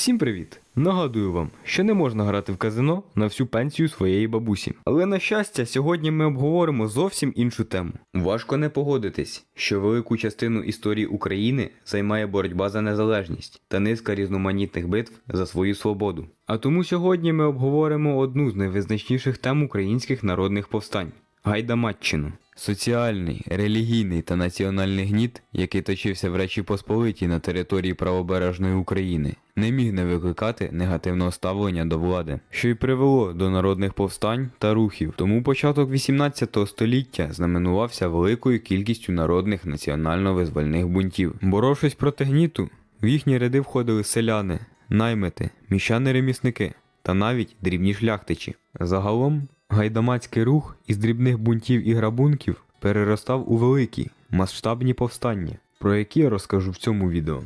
Всім привіт! Нагадую вам, що не можна грати в казино на всю пенсію своєї бабусі. Але на щастя, сьогодні ми обговоримо зовсім іншу тему. Важко не погодитись, що велику частину історії України займає боротьба за незалежність та низка різноманітних битв за свою свободу. А тому сьогодні ми обговоримо одну з найвизначніших тем українських народних повстань Гайдамаччину. Соціальний, релігійний та національний гніт, який точився в Речі Посполитій на території правобережної України, не міг не викликати негативного ставлення до влади, що й привело до народних повстань та рухів. Тому початок 18 століття знаменувався великою кількістю народних національно-визвольних бунтів. Боровшись проти гніту, в їхні ряди входили селяни, наймити, міщани-ремісники та навіть дрібні шляхтичі. Загалом гайдамацький рух із дрібних бунтів і грабунків переростав у великі масштабні повстання, про які я розкажу в цьому відео.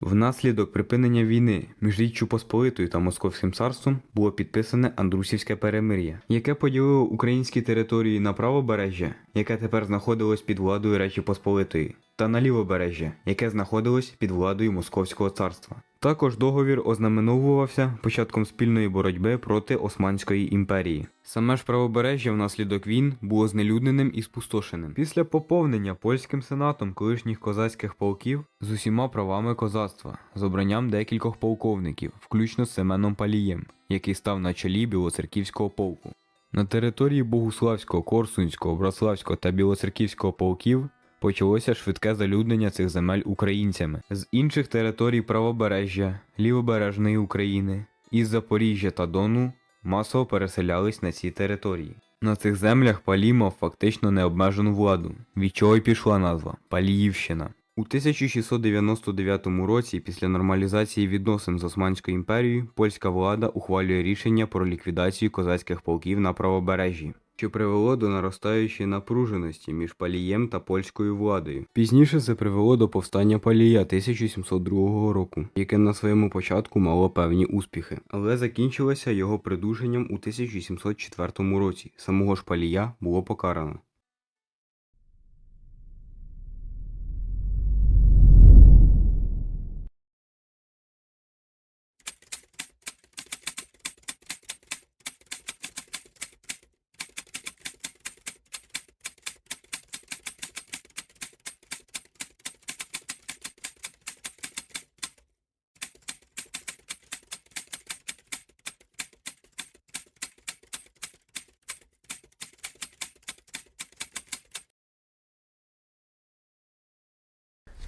Внаслідок припинення війни між Річчю Посполитою та Московським царством було підписане Андрусівське перемир'я, яке поділило українські території на правобережжя, яке тепер знаходилось під владою Речі Посполитої, та на лівобережжя, яке знаходилось під владою Московського царства. Також договір ознаменовувався початком спільної боротьби проти Османської імперії. Саме ж правобережжя внаслідок війн було знелюдненим і спустошеним. Після поповнення польським сенатом колишніх козацьких полків з усіма правами козацтва, з обранням декількох полковників, включно з Семеном Палієм, який став на чолі Білоцерківського полку. На території Богуславського, Корсунського, Братславського та Білоцерківського полків почалося швидке залюднення цих земель українцями з інших територій правобережжя, лівобережної України, із Запоріжжя та Дону масово переселялись на ці території. На цих землях Палій мав фактично необмежену владу, від чого й пішла назва Паліївщина. У 1699 році, після нормалізації відносин з Османською імперією, польська влада ухвалює рішення про ліквідацію козацьких полків на правобережжі, що привело до наростаючої напруженості між Палієм та польською владою. Пізніше це привело до повстання Палія 1702 року, яке на своєму початку мало певні успіхи, але закінчилося його придушенням у 1704 році. Самого ж Палія було покарано.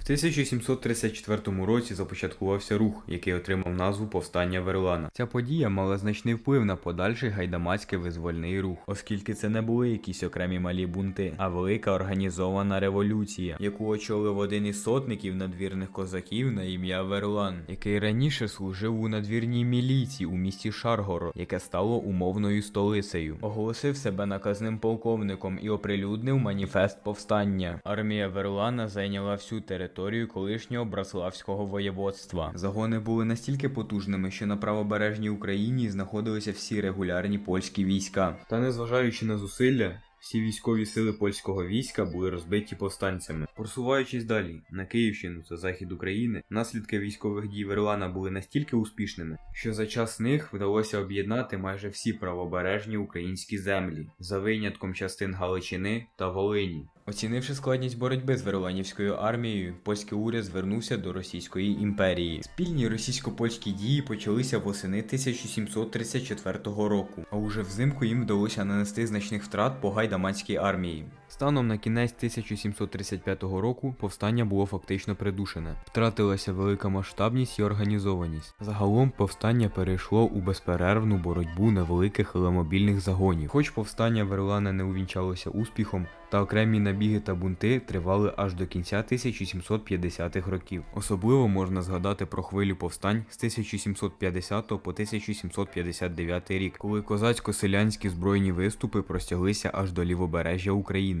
В 1734 році започаткувався рух, який отримав назву Повстання Верлана. Ця подія мала значний вплив на подальший гайдамацький визвольний рух, оскільки це не були якісь окремі малі бунти, а велика організована революція, яку очолив один із сотників надвірних козаків на ім'я Верлан, який раніше служив у надвірній міліції у місті Шаргоро, яке стало умовною столицею. Оголосив себе наказним полковником і оприлюднив маніфест повстання. Армія Верлана зайняла всю територію колишнього Браславського воєводства. Загони були настільки потужними, що на правобережній Україні знаходилися всі регулярні польські війська. Та незважаючи на зусилля. Всі військові сили польського війська були розбиті повстанцями. Просуваючись далі на Київщину та захід України, наслідки військових дій Верлана були настільки успішними, що за час них вдалося об'єднати майже всі правобережні українські землі, за винятком частин Галичини та Волині. Оцінивши складність боротьби з Верланівською армією, польський уряд звернувся до Російської імперії. Спільні російсько-польські дії почалися восени 1734 року, а уже взимку їм вдалося нанести значних втрат по гайдаманській армії. Станом на кінець 1735 року повстання було фактично придушене. Втратилася велика масштабність і організованість. Загалом повстання перейшло у безперервну боротьбу невеликих елемобільних загонів. Хоч повстання Верлана не увінчалося успіхом, та окремі набіги та бунти тривали аж до кінця 1750-х років. Особливо можна згадати про хвилю повстань з 1750 по 1759 рік, коли козацько-селянські збройні виступи простяглися аж до лівобережжя України.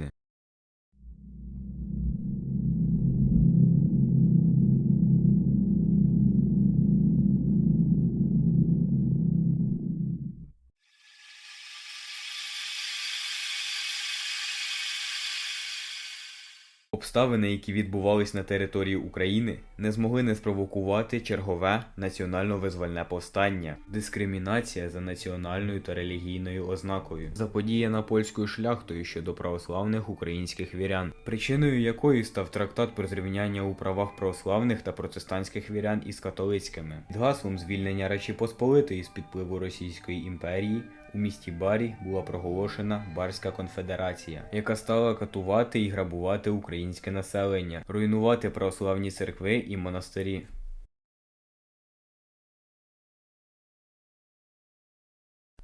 Обставини, які відбувались на території України, не змогли не спровокувати чергове національно-визвольне повстання, дискримінація за національною та релігійною ознакою, заподіяна польською шляхтою щодо православних українських вірян, причиною якої став трактат про зрівняння у правах православних та протестантських вірян із католицькими, під гаслом звільнення Речі Посполитої з під впливу Російської імперії. У місті Барі була проголошена Барська конфедерація, яка стала катувати і грабувати українське населення, руйнувати православні церкви і монастирі.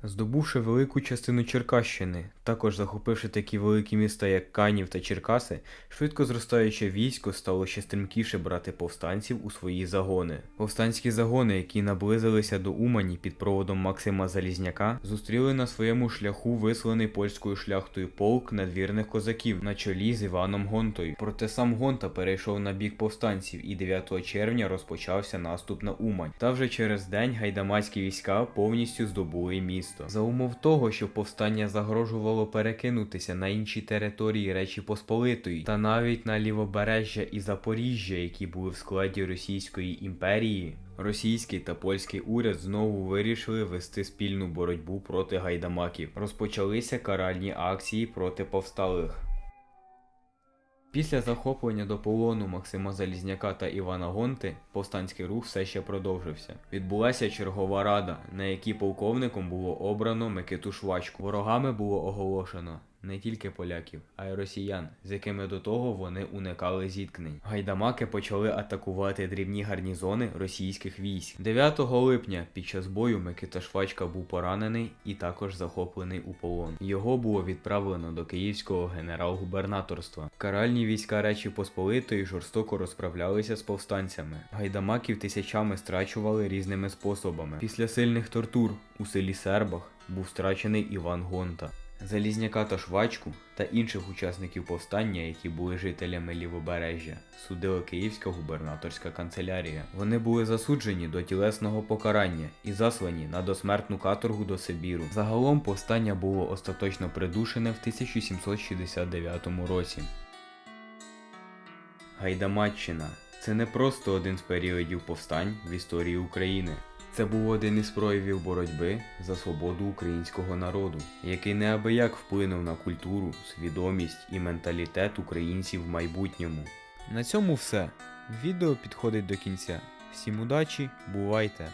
Здобувши велику частину Черкащини, також захопивши такі великі міста, як Канів та Черкаси, швидко зростаюче військо стало ще стрімкіше брати повстанців у свої загони. Повстанські загони, які наблизилися до Умані під проводом Максима Залізняка, зустріли на своєму шляху висланий польською шляхтою полк надвірних козаків на чолі з Іваном Гонтою. Проте сам Гонта перейшов на бік повстанців і 9 червня розпочався наступ на Умань. Та вже через день гайдамацькі війська повністю здобули місто. За умов того, що повстання загрожувало перекинутися на інші території Речі Посполитої та навіть на лівобережжя і Запоріжжя, які були в складі Російської імперії. Російський та польський уряд знову вирішили вести спільну боротьбу проти гайдамаків. Розпочалися каральні акції проти повсталих. Після захоплення до полону Максима Залізняка та Івана Гонти повстанський рух все ще продовжився. Відбулася чергова рада, на якій полковником було обрано Микиту Швачку. Ворогами було оголошено не тільки поляків, а й росіян, з якими до того вони уникали зіткнень. Гайдамаки почали атакувати дрібні гарнізони російських військ. 9 липня під час бою Микита Швачка був поранений і також захоплений у полон. Його було відправлено до київського генерал-губернаторства. Каральні війська Речі Посполитої жорстоко розправлялися з повстанцями. Гайдамаків тисячами страчували різними способами. Після сильних тортур у селі Сербах був страчений Іван Гонта. Залізняка та Швачку та інших учасників повстання, які були жителями лівобережжя, судила Київська губернаторська канцелярія. Вони були засуджені до тілесного покарання і заслані на досмертну каторгу до Сибіру. Загалом повстання було остаточно придушене в 1769 році. Гайдамаччина це не просто один з періодів повстань в історії України. Це був один із проявів боротьби за свободу українського народу, який неабияк вплинув на культуру, свідомість і менталітет українців в майбутньому. На цьому все. Відео підходить до кінця. Всім удачі, бувайте!